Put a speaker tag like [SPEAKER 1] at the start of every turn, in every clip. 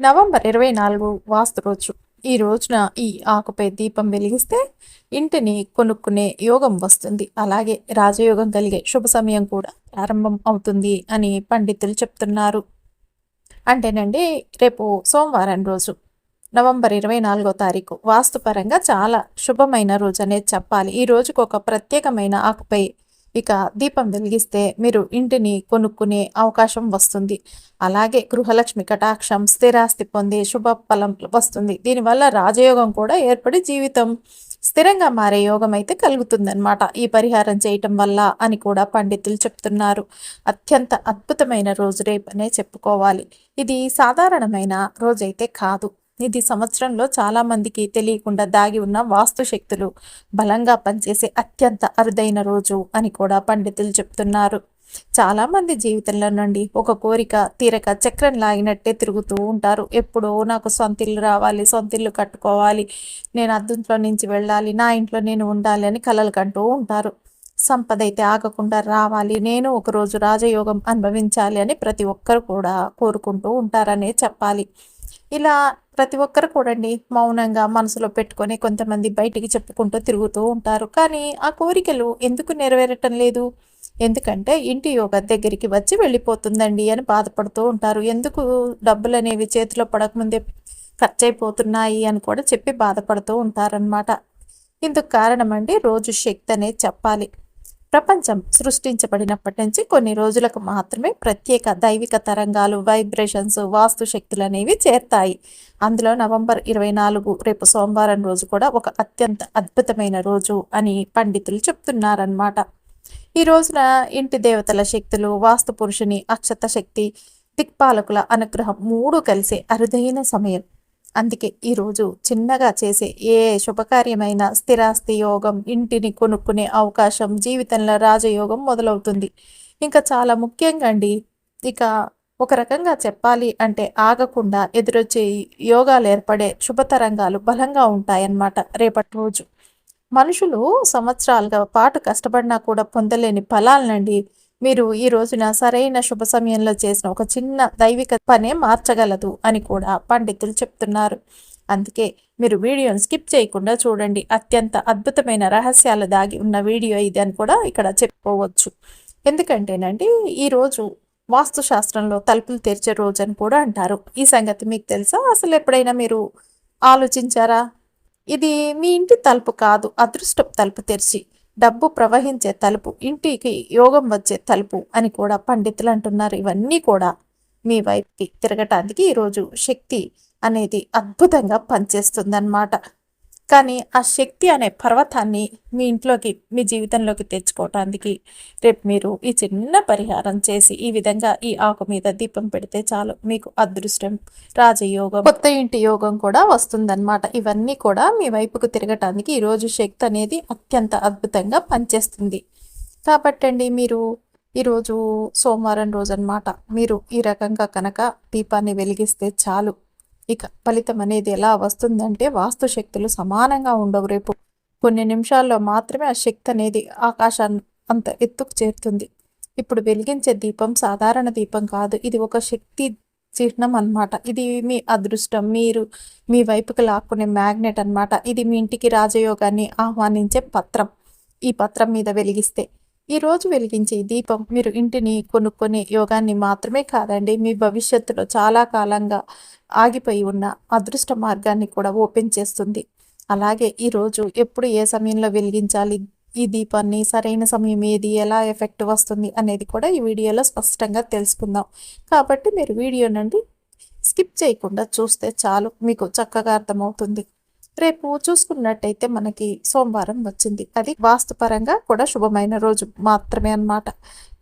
[SPEAKER 1] November ఇరవై నాలుగు వాస్తు రోజు. ఈ రోజున ఈ ఆకుపై దీపం వెలిగిస్తే ఇంటిని కొనుక్కునే యోగం వస్తుంది. అలాగే రాజయోగం కలిగే శుభ సమయం కూడా ప్రారంభం అవుతుంది అని పండితులు చెప్తున్నారు. అంటేనండి రేపు సోమవారం రోజు నవంబర్ ఇరవై నాలుగో తారీఖు వాస్తుపరంగా చాలా శుభమైన రోజు అనేది చెప్పాలి. ఈ రోజుకు ఒక ప్రత్యేకమైన ఆకుపై ఇక దీపం వెలిగిస్తే మీరు ఇంటిని కొనుక్కునే అవకాశం వస్తుంది. అలాగే గృహలక్ష్మి కటాక్షం స్థిరాస్తి పొంది శుభ ఫలం వస్తుంది. దీనివల్ల రాజయోగం కూడా ఏర్పడి జీవితం స్థిరంగా మారే యోగం అయితే కలుగుతుందన్నమాట. ఈ పరిహారం చేయటం వల్ల అని కూడా పండితులు చెప్తున్నారు. అత్యంత అద్భుతమైన రోజు రేపనే చెప్పుకోవాలి. ఇది సాధారణమైన రోజైతే కాదు. ఇది సంవత్సరంలో చాలా మందికి తెలియకుండా దాగి ఉన్న వాస్తు శక్తులు బలంగా పనిచేసే అత్యంత అరుదైన రోజు అని కూడా పండితులు చెప్తున్నారు. చాలా మంది జీవితంలో నుండి ఒక కోరిక తీరక చక్రం లాగినట్టే తిరుగుతూ ఉంటారు. ఎప్పుడో నాకు సొంత ఇల్లు రావాలి సొంత ఇల్లు కట్టుకోవాలి నేను అద్దంట్లో నుంచి వెళ్ళాలి నా ఇంట్లో నేను ఉండాలి అని కలలు కంటూ ఉంటారు. సంపద అయితే ఆగకుండా రావాలి నేను ఒకరోజు రాజయోగం అనుభవించాలి అని ప్రతి ఒక్కరు కూడా కోరుకుంటూ ఉంటారనే చెప్పాలి. ఇలా ప్రతి ఒక్కరు కూడండి మౌనంగా మనసులో పెట్టుకొని కొంతమంది బయటికి చెప్పుకుంటూ తిరుగుతూ ఉంటారు. కానీ ఆ కోరికలు ఎందుకు నెరవేరటం లేదు? ఎందుకంటే ఇంటి యోగ దగ్గరికి వచ్చి వెళ్ళిపోతుందండి అని బాధపడుతూ ఉంటారు. ఎందుకు డబ్బులు అనేవి చేతిలో పడకముందే ఖర్చు అయిపోతున్నాయి అని కూడా చెప్పి బాధపడుతూ ఉంటారనమాట ఇందుకు కారణం అండి రోజు శక్తి అనేది చెప్పాలి. ప్రపంచం సృష్టించబడినప్పటి నుంచి కొన్ని రోజులకు మాత్రమే ప్రత్యేక దైవిక తరంగాలు వైబ్రేషన్స్ వాస్తు శక్తులు అనేవి చేరుతాయి. అందులో నవంబర్ ఇరవై నాలుగు రేపు సోమవారం రోజు కూడా ఒక అత్యంత అద్భుతమైన రోజు అని పండితులు చెప్తున్నారనమాట ఈ రోజున ఇంటి దేవతల శక్తులు వాస్తు పురుషుని అక్షత శక్తి దిక్పాలకుల అనుగ్రహం మూడు కలిసే అరుదైన సమయం. అందుకే ఈరోజు చిన్నగా చేసే ఏ శుభకార్యమైన స్థిరాస్తి యోగం ఇంటిని కొనుక్కునే అవకాశం జీవితంలో రాజయోగం మొదలవుతుంది. ఇంకా చాలా ముఖ్యంగా అండి ఇక ఒక రకంగా చెప్పాలి అంటే ఆగకుండా ఎదురొచ్చే యోగాలు ఏర్పడే శుభతరంగాలు బలంగా ఉంటాయన్నమాట రేపటి రోజు. మనుషులు సంవత్సరాలుగా పాటు కష్టపడినా కూడా పొందలేని ఫలాలనండి మీరు ఈ రోజున సరైన శుభ సమయంలో చేసిన ఒక చిన్న దైవిక పనే మార్చగలదు అని కూడా పండితులు చెప్తున్నారు. అందుకే మీరు వీడియోని స్కిప్ చేయకుండా చూడండి. అత్యంత అద్భుతమైన రహస్యాలు దాగి ఉన్న వీడియో ఇది అని కూడా ఇక్కడ చెప్పుకోవచ్చు. ఎందుకంటేనండి ఈరోజు వాస్తుశాస్త్రంలో తలుపులు తెరిచే రోజు అని కూడా అంటారు. ఈ సంగతి మీకు తెలుసా? అసలు ఎప్పుడైనా మీరు ఆలోచించారా? ఇది మీ ఇంటి తలుపు కాదు అదృష్టం తలుపు తెరిచి. డబ్బు ప్రవహించే తలుపు ఇంటికి యోగం వచ్చే తలుపు అని కూడా పండితులు అంటున్నారు. ఇవన్నీ కూడా మీ వైపుకి తిరగటానికి ఈరోజు శక్తి అనేది అద్భుతంగా పనిచేస్తుందన్నమాట. కానీ ఆ శక్తి అనే పర్వతాన్ని మీ ఇంట్లోకి మీ జీవితంలోకి తెచ్చుకోవటానికి రేపు మీరు ఈ చిన్న పరిహారం చేసి ఈ విధంగా ఈ ఆకు మీద దీపం పెడితే చాలు. మీకు అదృష్టం రాజయోగం కొత్త ఇంటి యోగం కూడా వస్తుందన్నమాట. ఇవన్నీ కూడా మీ వైపుకు తిరగటానికి ఈరోజు శక్తి అనేది అత్యంత అద్భుతంగా పనిచేస్తుంది. కాబట్టండి మీరు ఈరోజు సోమవారం రోజు అనమాట మీరు ఈ రకంగా కనుక దీపాన్ని వెలిగిస్తే చాలు. ఇక ఫలితం అనేది ఎలా వస్తుందంటే వాస్తు శక్తులు సమానంగా ఉండవు రేపు. కొన్ని నిమిషాల్లో మాత్రమే ఆ శక్తి అనేది ఆకాశాన్ని అంత ఎత్తుకు చేరుతుంది. ఇప్పుడు వెలిగించే దీపం సాధారణ దీపం కాదు. ఇది ఒక శక్తి చిహ్నం అనమాట ఇది మీ అదృష్టం. మీరు మీ వైపుకి లాక్కునే మ్యాగ్నెట్ అనమాట ఇది మీ ఇంటికి రాజయోగాన్ని ఆహ్వానించే పత్రం. ఈ పత్రం మీద వెలిగిస్తే ఈరోజు వెలిగించే దీపం మీరు ఇంటిని కొనుక్కునే యోగాన్ని మాత్రమే కాదండి మీ భవిష్యత్తులో చాలా కాలంగా ఆగిపోయి ఉన్న అదృష్ట మార్గాన్ని కూడా ఓపెన్ చేస్తుంది. అలాగే ఈరోజు ఎప్పుడు ఏ సమయంలో వెలిగించాలి ఈ దీపాన్ని సరైన సమయం ఏది ఎలా ఎఫెక్ట్ వస్తుంది అనేది కూడా ఈ వీడియోలో స్పష్టంగా తెలుసుకుందాం. కాబట్టి మీరు వీడియో నుండి స్కిప్ చేయకుండా చూస్తే చాలు మీకు చక్కగా అర్థమవుతుంది. రేపు చూసుకున్నట్టయితే మనకి సోమవారం వచ్చింది. అది వాస్తుపరంగా కూడా శుభమైన రోజు మాత్రమే అన్నమాట.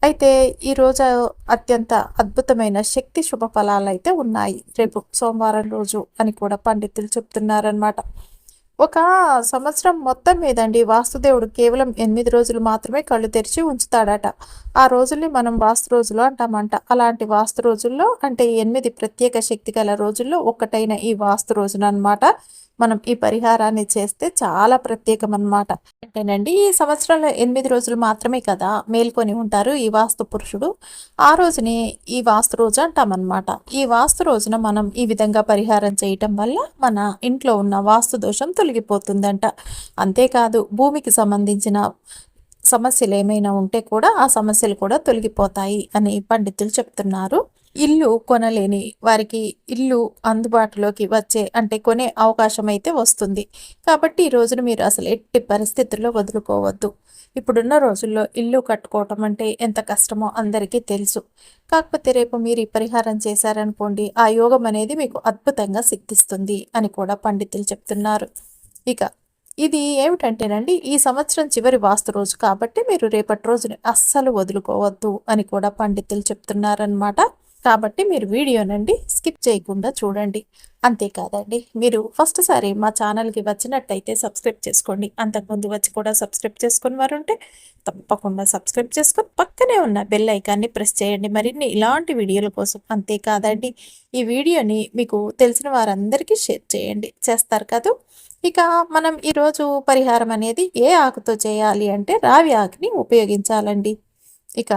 [SPEAKER 1] అయితే ఈ రోజు అత్యంత అద్భుతమైన శక్తి శుభ ఫలాలు అయితే ఉన్నాయి. రేపు సోమవారం రోజు అని కూడా పండితులు చెప్తున్నారనమాట ఒక సంవత్సరం మొత్తం మీదండి వాస్తుదేవుడు కేవలం ఎనిమిది రోజులు మాత్రమే కళ్ళు తెరిచి ఉంచుతాడట. ఆ రోజుల్ని మనం వాస్తు రోజులు అంటామంట. అలాంటి వాస్తు రోజుల్లో అంటే ఎనిమిది ప్రత్యేక శక్తి గల రోజుల్లో ఒకటైన ఈ వాస్తు రోజున అనమాట మనం ఈ పరిహారాన్ని చేస్తే చాలా ప్రత్యేకం అనమాట అంటేనండి ఈ సంవత్సరంలో ఎనిమిది రోజులు మాత్రమే కదా మేల్కొని ఉంటారు ఈ వాస్తు పురుషుడు. ఆ రోజుని ఈ వాస్తు రోజు అంటామన్నమాట. ఈ వాస్తు రోజున మనం ఈ విధంగా పరిహారం చేయటం వల్ల మన ఇంట్లో ఉన్న వాస్తు దోషం తొలగిపోతుందంట. అంతేకాదు భూమికి సంబంధించిన సమస్యలు ఏమైనా ఉంటే కూడా ఆ సమస్యలు కూడా తొలగిపోతాయి అని పండితులు చెప్తున్నారు. ఇల్లు కొనలేని వారికి ఇల్లు అందుబాటులోకి వచ్చే అంటే కొనే అవకాశం అయితే వస్తుంది. కాబట్టి ఈ రోజున మీరు అసలు ఎట్టి పరిస్థితుల్లో వదులుకోవద్దు. ఇప్పుడున్న రోజుల్లో ఇల్లు కట్టుకోవటం అంటే ఎంత కష్టమో అందరికీ తెలుసు. కాకపోతే రేపు మీరు ఈ పరిహారం చేశారనుకోండి ఆ యోగం అనేది మీకు అద్భుతంగా సిద్ధిస్తుంది అని కూడా పండితులు చెప్తున్నారు. ఇక ఇది ఏమిటంటేనండి ఈ సంవత్సరం చివరి వాస్తు రోజు కాబట్టి మీరు రేపటి రోజుని అస్సలు వదులుకోవద్దు అని కూడా పండితులు చెప్తున్నారనమాట కాబట్టి మీరు వీడియోనండి స్కిప్ చేయకుండా చూడండి. అంతేకాదండి మీరు ఫస్ట్ సారి మా ఛానల్కి వచ్చినట్టయితే సబ్స్క్రైబ్ చేసుకోండి. అంతకుముందు వచ్చి కూడా సబ్స్క్రైబ్ చేసుకుని వారు ఉంటే తప్పకుండా సబ్స్క్రైబ్ చేసుకొని పక్కనే ఉన్న బెల్ ఐకాన్ని ప్రెస్ చేయండి. మరిన్ని ఇలాంటి వీడియోల కోసం అంతేకాదండి ఈ వీడియోని మీకు తెలిసిన వారందరికీ షేర్ చేయండి. చేస్తారు కదా? ఇక మనం ఈరోజు పరిహారం అనేది ఏ ఆకుతో చేయాలి అంటే రావి ఆకుని ఉపయోగించాలండి. ఇక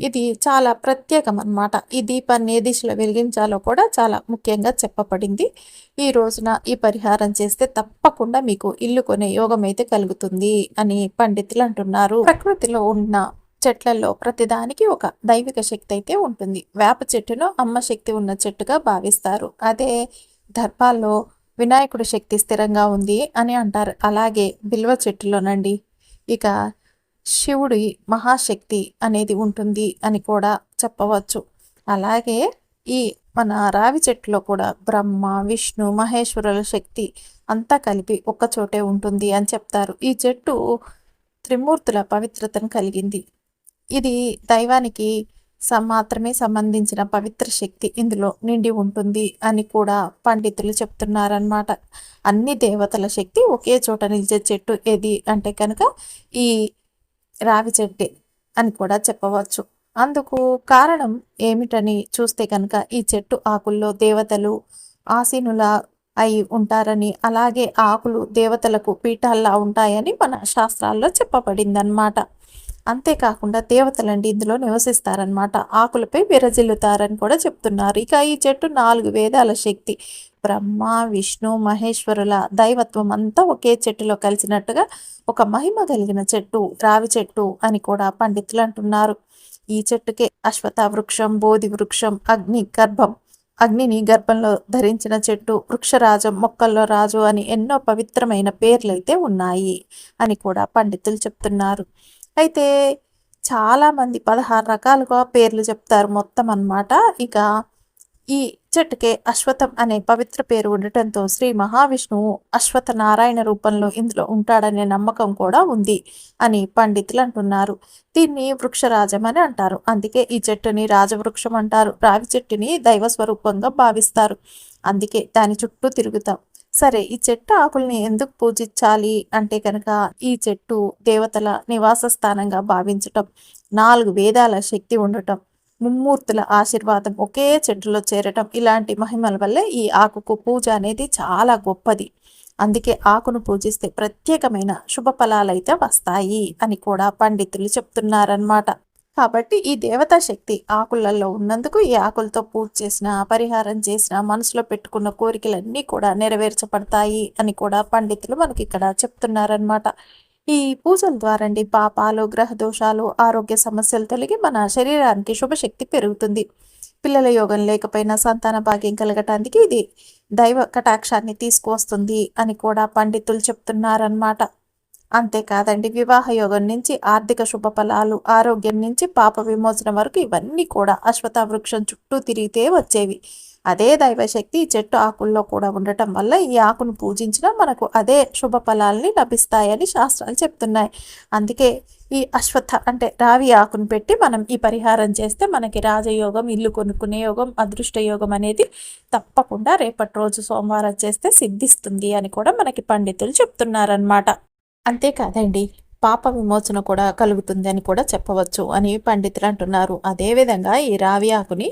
[SPEAKER 1] ఇది చాలా ప్రత్యేకం అనమాట ఈ దీపాన్ని ఏ దిశలో వెలిగించాలో కూడా చాలా ముఖ్యంగా చెప్పబడింది. ఈ రోజున ఈ పరిహారం చేస్తే తప్పకుండా మీకు ఇల్లు కొనే యోగం అయితే కలుగుతుంది అని పండితులు అంటున్నారు. ప్రకృతిలో ఉన్న చెట్లలో ప్రతిదానికి ఒక దైవిక శక్తి అయితే ఉంటుంది. వేప చెట్టును అమ్మ శక్తి ఉన్న చెట్టుగా భావిస్తారు. అదే దర్భాల్లో వినాయకుడి శక్తి స్థిరంగా ఉంది అని అంటారు. అలాగే బిల్వ చెట్టులోనండి. ఇక శివుడి మహాశక్తి అనేది ఉంటుంది అని కూడా చెప్పవచ్చు. అలాగే ఈ మన రావి చెట్టులో కూడా బ్రహ్మ విష్ణు మహేశ్వరుల శక్తి అంతా కలిపి ఒక్కచోటే ఉంటుంది అని చెప్తారు. ఈ చెట్టు త్రిమూర్తుల పవిత్రతను కలిగింది. ఇది దైవానికి మాత్రమే సంబంధించిన పవిత్ర శక్తి ఇందులో నిండి ఉంటుంది అని కూడా పండితులు చెప్తున్నారనమాట అన్ని దేవతల శక్తి ఒకే చోట నిలిచే చెట్టు ఏది అంటే కనుక ఈ రావి చెట్టే అని కూడా చెప్పవచ్చు. అందుకు కారణం ఏమిటని చూస్తే కనుక ఈ చెట్టు ఆకుల్లో దేవతలు ఆసీనుల అయి ఉంటారని అలాగే ఆకులు దేవతలకు పీఠాల్లా ఉంటాయని మన శాస్త్రాల్లో చెప్పబడిందనమాట అంతేకాకుండా దేవతలండి ఇందులో నివసిస్తారనమాట ఆకులపై విరజిల్లుతారని కూడా చెప్తున్నారు. ఇక ఈ చెట్టు నాలుగు వేదాల శక్తి. బ్రహ్మ విష్ణు మహేశ్వరుల దైవత్వం అంతా ఒకే చెట్టులో కలిసినట్టుగా ఒక మహిమ కలిగిన చెట్టు రావి చెట్టు అని కూడా పండితులు అంటున్నారు. ఈ చెట్టుకే అశ్వత వృక్షం బోధి వృక్షం అగ్ని గర్భం అగ్నిని గర్భంలో ధరించిన చెట్టు వృక్షరాజం మొక్కల్లో రాజు అని ఎన్నో పవిత్రమైన పేర్లు అయితే ఉన్నాయి అని కూడా పండితులు చెప్తున్నారు. అయితే చాలామంది పదహారు రకాలుగా పేర్లు చెప్తారు మొత్తం అన్నమాట. ఇక ఈ చెట్టుకే అశ్వతం అనే పవిత్ర పేరు ఉండటంతో శ్రీ మహావిష్ణువు అశ్వత నారాయణ రూపంలో ఇందులో ఉంటాడనే నమ్మకం కూడా ఉంది అని పండితులు అంటున్నారు. దీన్ని వృక్షరాజం అని అంటారు. అందుకే ఈ చెట్టుని రాజవృక్షం అంటారు. రావి చెట్టుని దైవ స్వరూపంగా భావిస్తారు. అందుకే దాని చుట్టూ తిరుగుతాం. సరే ఈ చెట్టు ఆకుల్ని ఎందుకు పూజించాలి అంటే కనుక ఈ చెట్టు దేవతల నివాస స్థానంగా భావించటం నాలుగు వేదాల శక్తి ఉండటం ముమ్మూర్తుల ఆశీర్వాదం ఒకే చెట్టులో చేరటం ఇలాంటి మహిమల వల్లే ఈ ఆకుకు పూజ అనేది చాలా గొప్పది. అందుకే ఆకును పూజిస్తే ప్రత్యేకమైన శుభ ఫలాలైతే వస్తాయి అని కూడా పండితులు చెప్తున్నారనమాట కాబట్టి ఈ దేవతా శక్తి ఆకులలో ఉన్నందుకు ఈ ఆకులతో పూజ చేసిన పరిహారం చేసిన మనసులో పెట్టుకున్న కోరికలన్నీ కూడా నెరవేర్చబడతాయి అని కూడా పండితులు మనకి ఇక్కడ చెప్తున్నారనమాట ఈ పూజల ద్వారా అండి పాపాలు గ్రహ దోషాలు ఆరోగ్య సమస్యలు తొలగి మన శరీరానికి శుభశక్తి పెరుగుతుంది. పిల్లల యోగం లేకపోయినా సంతాన భాగ్యం కలగటానికి ఇది దైవ కటాక్షాన్ని తీసుకువస్తుంది అని కూడా పండితులు చెప్తున్నారనమాట అంతేకాదండి వివాహ యోగం నుంచి ఆర్థిక శుభ ఫలాలు ఆరోగ్యం నుంచి పాప విమోచన వరకు ఇవన్నీ కూడా అశ్వత వృక్షం చుట్టూ తిరిగితే వచ్చేవి. అదే దైవశక్తి ఈ చెట్టు ఆకుల్లో కూడా ఉండటం వల్ల ఈ ఆకును పూజించినా మనకు అదే శుభ ఫలాల్ని లభిస్తాయని శాస్త్రాలు చెప్తున్నాయి. అందుకే ఈ అశ్వత్థ అంటే రావి ఆకును పెట్టి మనం ఈ పరిహారం చేస్తే మనకి రాజయోగం ఇల్లు కొనుక్కునే యోగం అదృష్ట యోగం అనేది తప్పకుండా రేపటి రోజు సోమవారం చేస్తే సిద్ధిస్తుంది అని కూడా మనకి పండితులు చెప్తున్నారనమాట అంతేకాదండి పాప విమోచన కూడా కలుగుతుంది అని కూడా చెప్పవచ్చు అని పండితులు అంటున్నారు. అదేవిధంగా ఈ రావి ఆకుని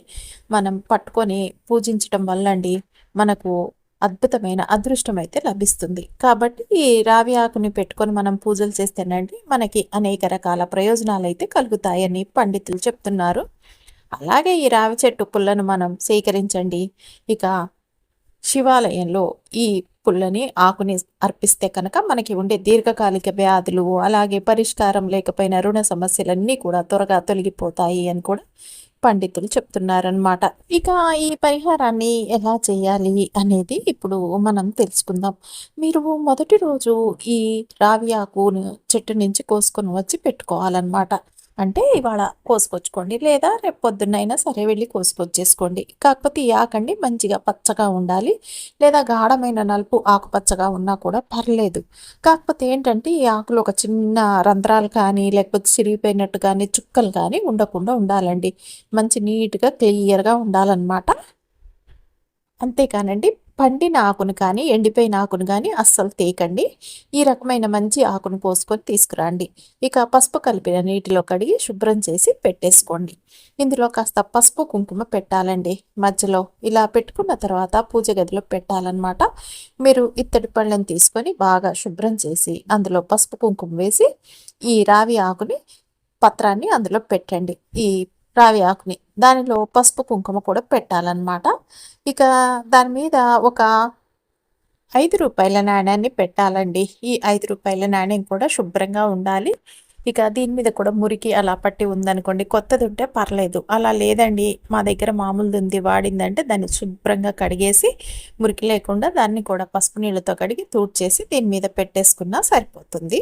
[SPEAKER 1] మనం పట్టుకొని పూజించటం వల్ల అండి మనకు అద్భుతమైన అదృష్టం అయితే లభిస్తుంది. కాబట్టి ఈ రావి ఆకుని పెట్టుకొని మనం పూజలు చేస్తేనండి మనకి అనేక రకాల ప్రయోజనాలు అయితే కలుగుతాయని పండితులు చెప్తున్నారు. అలాగే ఈ రావి చెట్టు పుల్లను మనం సేకరించండి. ఇక శివాలయంలో ఈ పుల్లని ఆకుని అర్పిస్తే కనుక మనకి ఉండే దీర్ఘకాలిక వ్యాధులు అలాగే పరిష్కారం లేకపోయిన రుణ సమస్యలన్నీ కూడా త్వరగా తొలగిపోతాయి అని కూడా పండితులు చెప్తున్నారనమాట ఇక ఈ పరిహారాన్ని ఎలా చేయాలి అనేది ఇప్పుడు మనం తెలుసుకుందాం. మీరు మొదటి రోజు ఈ రావి ఆకును చెట్టు నుంచి కోసుకొని వచ్చి పెట్టుకోవాలన్నమాట. అంటే ఇవాళ కోసుకొచ్చుకోండి. లేదా రేపు పొద్దున్నైనా సరే వెళ్ళి కోసుకొచ్చేసుకోండి. కాకపోతే ఈ ఆకండి మంచిగా పచ్చగా ఉండాలి. లేదా గాఢమైన నలుపు ఆకుపచ్చగా ఉన్నా కూడా పర్లేదు. కాకపోతే ఏంటంటే ఈ ఆకులు ఒక చిన్న రంధ్రాలు కానీ లేకపోతే చిరిగిపోయినట్టు కానీ చుక్కలు కానీ ఉండకుండా ఉండాలండి. మంచి నీట్గా క్లియర్గా ఉండాలన్నమాట. అంతేకానండి పండిన ఆకును కానీ ఎండిపోయిన ఆకును కానీ అస్సలు తేకండి. ఈ రకమైన మంచి ఆకును పోసుకొని తీసుకురండి. ఇక పసుపు కలిపిన నీటిలో కడిగి శుభ్రం చేసి పెట్టేసుకోండి. ఇందులో కాస్త పసుపు కుంకుమ పెట్టాలండి. మధ్యలో ఇలా పెట్టుకున్న తర్వాత పూజ గదిలో పెట్టాలన్నమాట. మీరు ఇత్తడి పళ్ళని తీసుకొని బాగా శుభ్రం చేసి అందులో పసుపు కుంకుమ వేసి ఈ రావి ఆకుని పత్రాన్ని అందులో పెట్టండి. ఈ రావి ఆకుని దానిలో పసుపు కుంకుమ కూడా పెట్టాలన్నమాట. ఇక దాని మీద ఒక ఐదు రూపాయల నాణ్యాన్ని పెట్టాలండి. ఈ ఐదు రూపాయల నాణ్యం కూడా శుభ్రంగా ఉండాలి. ఇక దీని మీద కూడా మురికి అలా పట్టి ఉందనుకోండి కొత్తది ఉంటే పర్లేదు. అలా లేదండి మా దగ్గర మామూలుది ఉంది వాడిందంటే దాన్ని శుభ్రంగా కడిగేసి మురికి లేకుండా దాన్ని కూడా పసుపు నీళ్ళతో కడిగి తూడ్చేసి దీని మీద పెట్టేసుకున్నా సరిపోతుంది.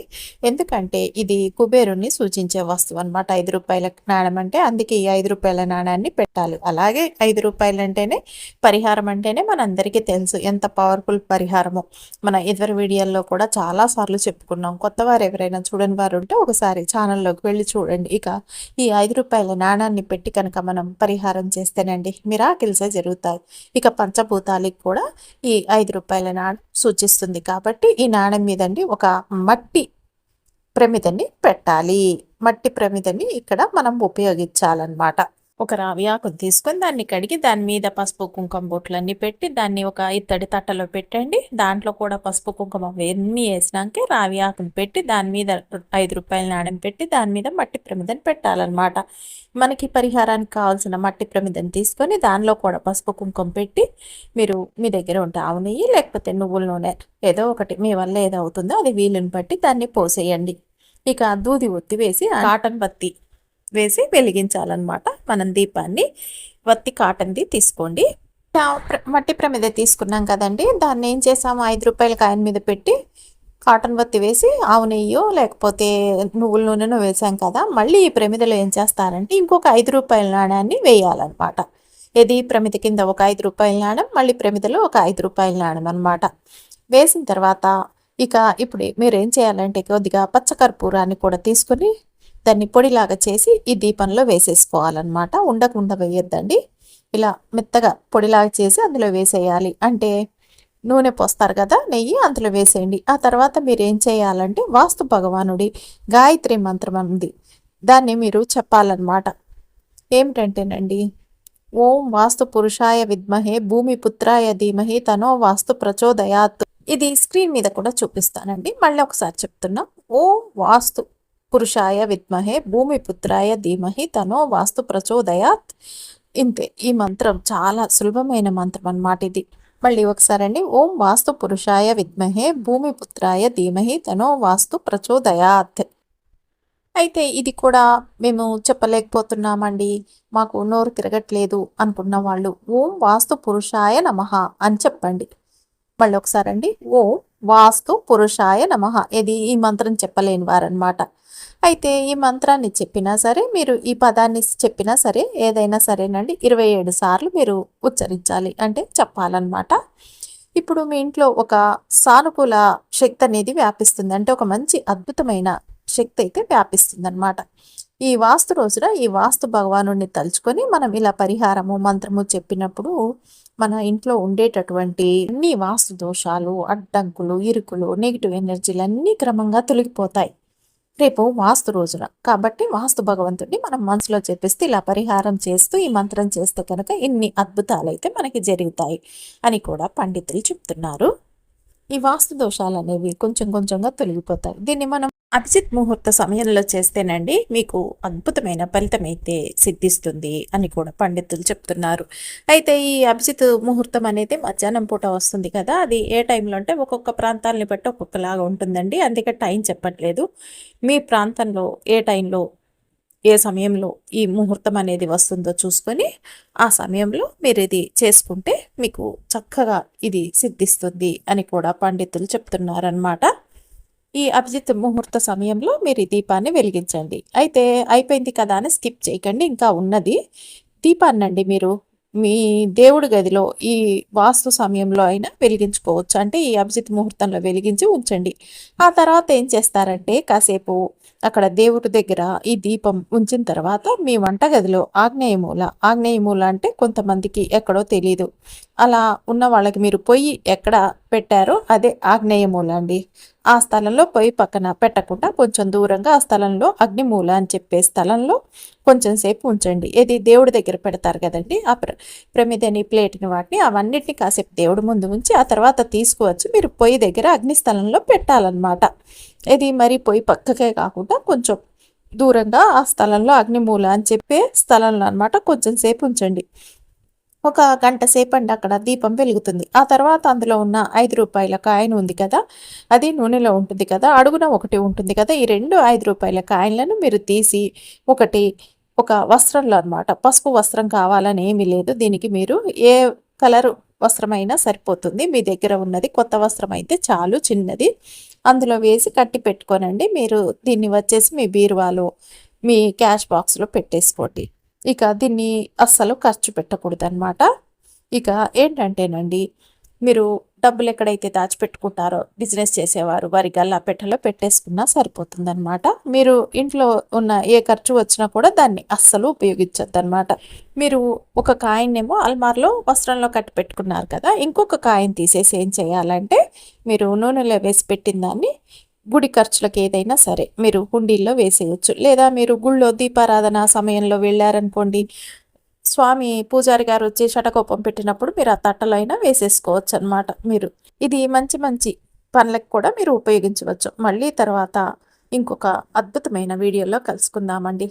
[SPEAKER 1] ఎందుకంటే ఇది కుబేరుని సూచించే వస్తువు అనమాట ఐదు రూపాయల నాణం అంటే అందుకే ఈ ఐదు రూపాయల నాణ్యాన్ని పెట్టాలి. అలాగే ఐదు రూపాయలు అంటేనే పరిహారం అంటేనే మనందరికీ తెలుసు ఎంత పవర్ఫుల్ పరిహారమో. మన ఇద్దరు వీడియోల్లో కూడా చాలాసార్లు చెప్పుకున్నాం కొత్త వారు ఎవరైనా చూడని వారు ఉంటే ఒకసారి ఒకసారి ఛానల్లోకి వెళ్ళి చూడండి. ఇక ఈ ఐదు రూపాయల నాణాన్ని పెట్టి కనుక మనం పరిహారం చేస్తేనండి మిరాకిల్సే జరుగుతాయి. ఇక పంచభూతాలకు కూడా ఈ ఐదు రూపాయల నాణం సూచిస్తుంది కాబట్టి ఈ నాణం మీదండి ఒక మట్టి ప్రమిదని పెట్టాలి. మట్టి ప్రమిదని ఇక్కడ మనం ఉపయోగించాలన్నమాట. ఒక రావి ఆకును తీసుకొని దాన్ని కడిగి దాని మీద పసుపు కుంకుమ బొట్లన్నీ పెట్టి దాన్ని ఒక ఇత్తడి తట్టలో పెట్టండి. దాంట్లో కూడా పసుపు కుంకుమ అవన్నీ వేసినాకే రావి ఆకును పెట్టి దాని మీద ఐదు రూపాయల నాణ్యం పెట్టి దాని మీద మట్టి ప్రమిదని పెట్టాలన్నమాట. మనకి పరిహారానికి కావాల్సిన మట్టి ప్రమిదని తీసుకొని దానిలో కూడా పసుపు కుంకుమ పెట్టి మీరు మీ దగ్గర ఉంటే ఆవు నెయ్యి లేకపోతే నువ్వుల నూనె ఏదో ఒకటి మీ వల్ల ఏదో అవుతుందో అది వీలుని బట్టి దాన్ని పోసేయండి. ఇక దూది ఒత్తి వేసి కాటన్ బత్తి వేసి వెలిగించాలన్నమాట. మనం దీపాన్ని వత్తి కాటన్ది తీసుకోండి. మట్టి ప్రమిద తీసుకున్నాం కదండి. దాన్ని ఏం చేసాము? ఐదు రూపాయల కాయన్ మీద పెట్టి కాటన్ వత్తి వేసి ఆవు నెయ్యో లేకపోతే నువ్వుల నూనెను వేసాం కదా. మళ్ళీ ఈ ప్రమిదలో ఏం చేస్తారంటే ఇంకొక ఐదు రూపాయల నాణ్యాన్ని వేయాలన్నమాట. ఇది ప్రమిద కింద ఒక ఐదు రూపాయల నాణ్యం మళ్ళీ ప్రమిదలో ఒక ఐదు రూపాయల నాణ్యం అనమాట వేసిన తర్వాత ఇక ఇప్పుడు మీరు ఏం చేయాలంటే కొద్దిగా పచ్చకర్పూరాన్ని కూడా తీసుకొని దాన్ని పొడిలాగా చేసి ఈ దీపంలో వేసేసుకోవాలన్నమాట. ఉండకుండా వేయొద్దండి. ఇలా మెత్తగా పొడిలాగా చేసి అందులో వేసేయాలి. అంటే నూనె పోస్తారు కదా నెయ్యి అందులో వేసేయండి. ఆ తర్వాత మీరు ఏం చేయాలంటే వాస్తు భగవానుడి గాయత్రి మంత్రం ఉంది. దాన్ని మీరు చెప్పాలన్నమాట. ఏమిటంటేనండి ఓం వాస్తు పురుషాయ విద్మహే భూమి పుత్రాయ ధీమహి తనో వాస్తు ప్రచోదయాత్. ఇది స్క్రీన్ మీద కూడా చూపిస్తానండి. మళ్ళీ ఒకసారి చెప్తున్నా ఓం వాస్తు పురుషాయ విద్మహే భూమిపుత్రాయ ధీమహి తనో వాస్తు ప్రచోదయాత్ ఇంతే. ఈ మంత్రం చాలా సులభమైన మంత్రం అన్నమాట ఇది. మళ్ళీ ఒకసారి అండి. ఓం వాస్తు పురుషాయ విద్మహే భూమిపుత్రాయ ధీమహి తనో వాస్తు ప్రచోదయాత్. అయితే ఇది కూడా మేము చెప్పలేకపోతున్నామండి. మాకు నోరు తిరగట్లేదు అనుకున్న వాళ్ళు ఓం వాస్తు పురుషాయ నమ అని చెప్పండి. మళ్ళీ ఒకసారి అండి. ఓం వాస్తు పురుషాయ నమః. ఇది ఈ మంత్రం చెప్పలేని వారనమాట అయితే ఈ మంత్రాన్ని చెప్పినా సరే మీరు ఈ పదాన్ని చెప్పినా సరే ఏదైనా సరేనండి ఇరవై ఏడు సార్లు మీరు ఉచ్చరించాలి అంటే చెప్పాలన్నమాట. ఇప్పుడు మీ ఇంట్లో ఒక సానుకూల శక్తి అనేది వ్యాపిస్తుంది అంటే ఒక మంచి అద్భుతమైన శక్తి అయితే వ్యాపిస్తుంది అనమాట ఈ వాస్తు రోజున ఈ వాస్తు భగవాను తలుచుకొని మనం ఇలా పరిహారము మంత్రము చెప్పినప్పుడు మన ఇంట్లో ఉండేటటువంటి అన్ని వాస్తు దోషాలు అడ్డంకులు ఇరుకులు నెగిటివ్ ఎనర్జీలు అన్నీ క్రమంగా తొలగిపోతాయి. రేపు వాస్తు రోజున. కాబట్టి వాస్తు భగవంతుడిని మనం మనసులో చెప్పిస్తే ఇలా పరిహారం చేస్తూ ఈ మంత్రం చేస్తే కనుక ఇన్ని అద్భుతాలు అయితే మనకి జరుగుతాయి అని కూడా పండితులు చెప్తున్నారు. ఈ వాస్తు దోషాలు అనేవి కొంచెం కొంచెంగా తొలగిపోతాయి. దీన్ని మనం అభిజిత్ ముహూర్త సమయంలో చేస్తేనండి మీకు అద్భుతమైన ఫలితం అయితే సిద్ధిస్తుంది అని కూడా పండితులు చెప్తున్నారు. అయితే ఈ అభిజిత్ ముహూర్తం అనేది మధ్యాహ్నం పూట వస్తుంది కదా అది ఏ టైంలో అంటే ఒక్కొక్క ప్రాంతాలని బట్టి ఒక్కొక్కలాగా ఉంటుందండి. అందుకే టైం చెప్పట్లేదు. మీ ప్రాంతంలో ఏ టైంలో ఏ సమయంలో ఈ ముహూర్తం అనేది వస్తుందో చూసుకొని ఆ సమయంలో మీరు ఇది చేసుకుంటే మీకు చక్కగా ఇది సిద్ధిస్తుంది అని కూడా పండితులు చెప్తున్నారనమాట ఈ అభిజిత్ ముహూర్త సమయంలో మీరు ఈ దీపాన్ని వెలిగించండి. అయితే అయిపోయింది కదా అని స్కిప్ చేయకండి ఇంకా ఉన్నది. దీపాన్నండి మీరు మీ దేవుడి గదిలో ఈ వాస్తు సమయంలో అయినా వెలిగించుకోవచ్చు. అంటే ఈ అభిజిత్ ముహూర్తంలో వెలిగించి ఉంచండి. ఆ తర్వాత ఏం చేస్తారంటే కాసేపు అక్కడ దేవుడి దగ్గర ఈ దీపం ఉంచిన తర్వాత మీ వంటగదిలో ఆగ్నేయమూల ఆగ్నేయమూల అంటే కొంతమందికి ఎక్కడో తెలీదు. అలా ఉన్న వాళ్ళకి మీరు పొయ్యి ఎక్కడ పెట్టారో అదే ఆగ్నేయమూల అండి. ఆ స్థలంలో పొయ్యి పక్కన పెట్టకుండా కొంచెం దూరంగా ఆ స్థలంలో అగ్నిమూల అని చెప్పే స్థలంలో కొంచెం సేపు ఉంచండి. ఇది దేవుడి దగ్గర పెడతారు కదండి. ఆ ప్ర ప్రమిదని ప్లేట్ని వాటిని అవన్నిటిని కాసేపు దేవుడి ముందు ఉంచి ఆ తర్వాత తీసుకువచ్చి మీరు పొయ్యి దగ్గర అగ్ని స్థలంలో పెట్టాలన్నమాట. ఇది మరి పొయ్యి పక్కకే కాకుండా కొంచెం దూరంగా ఆ స్థలంలో అగ్నిమూల అని చెప్పే స్థలంలో అనమాట కొంచెం సేపు ఉంచండి. ఒక గంట సేపండి అక్కడ దీపం వెలుగుతుంది. ఆ తర్వాత అందులో ఉన్న ఐదు రూపాయల కాయిన్ ఉంది కదా అది నూనెలో ఉంటుంది కదా అడుగున ఒకటి ఉంటుంది కదా ఈ రెండు ఐదు రూపాయల కాయిన్లను మీరు తీసి ఒకటి ఒక వస్త్రంలో అనమాట పసుపు వస్త్రం కావాలని ఏమీ లేదు. దీనికి మీరు ఏ కలరు వస్త్రమైనా సరిపోతుంది. మీ దగ్గర ఉన్నది కొత్త వస్త్రం అయితే చాలు చిన్నది. అందులో వేసి కట్టి పెట్టుకోనండి. మీరు దీన్ని వచ్చేసి మీ బీరువాలో మీ క్యాష్ బాక్స్లో పెట్టేసుకోండి. ఇక దీన్ని అస్సలు ఖర్చు పెట్టకూడదు అనమాట ఇక ఏంటంటేనండి మీరు డబ్బులు ఎక్కడైతే దాచిపెట్టుకుంటారో బిజినెస్ చేసేవారు వారి గల్లా పెట్టలో పెట్టేసుకున్నా సరిపోతుందనమాట మీరు ఇంట్లో ఉన్న ఏ ఖర్చు వచ్చినా కూడా దాన్ని అస్సలు ఉపయోగించద్దు అనమాట మీరు ఒక కాయన్నేమో అల్మార్లో వస్త్రంలో కట్టి పెట్టుకున్నారు కదా ఇంకొక కాయని తీసేసి ఏం చేయాలంటే మీరు నూనెలో వేసి పెట్టిన దాన్ని గుడి ఖర్చులకు ఏదైనా సరే మీరు హుండీల్లో వేసేయచ్చు. లేదా మీరు గుళ్ళో దీపారాధన సమయంలో వెళ్ళారనుకోండి స్వామి పూజారి గారు వచ్చి షటకోపం పెట్టినప్పుడు మీరు ఆ తట్టలో అయినా వేసేసుకోవచ్చు అనమాట మీరు. ఇది మంచి మంచి పనులకు కూడా మీరు ఉపయోగించవచ్చు. మళ్ళీ తర్వాత ఇంకొక అద్భుతమైన వీడియోలో కలుసుకుందామండి.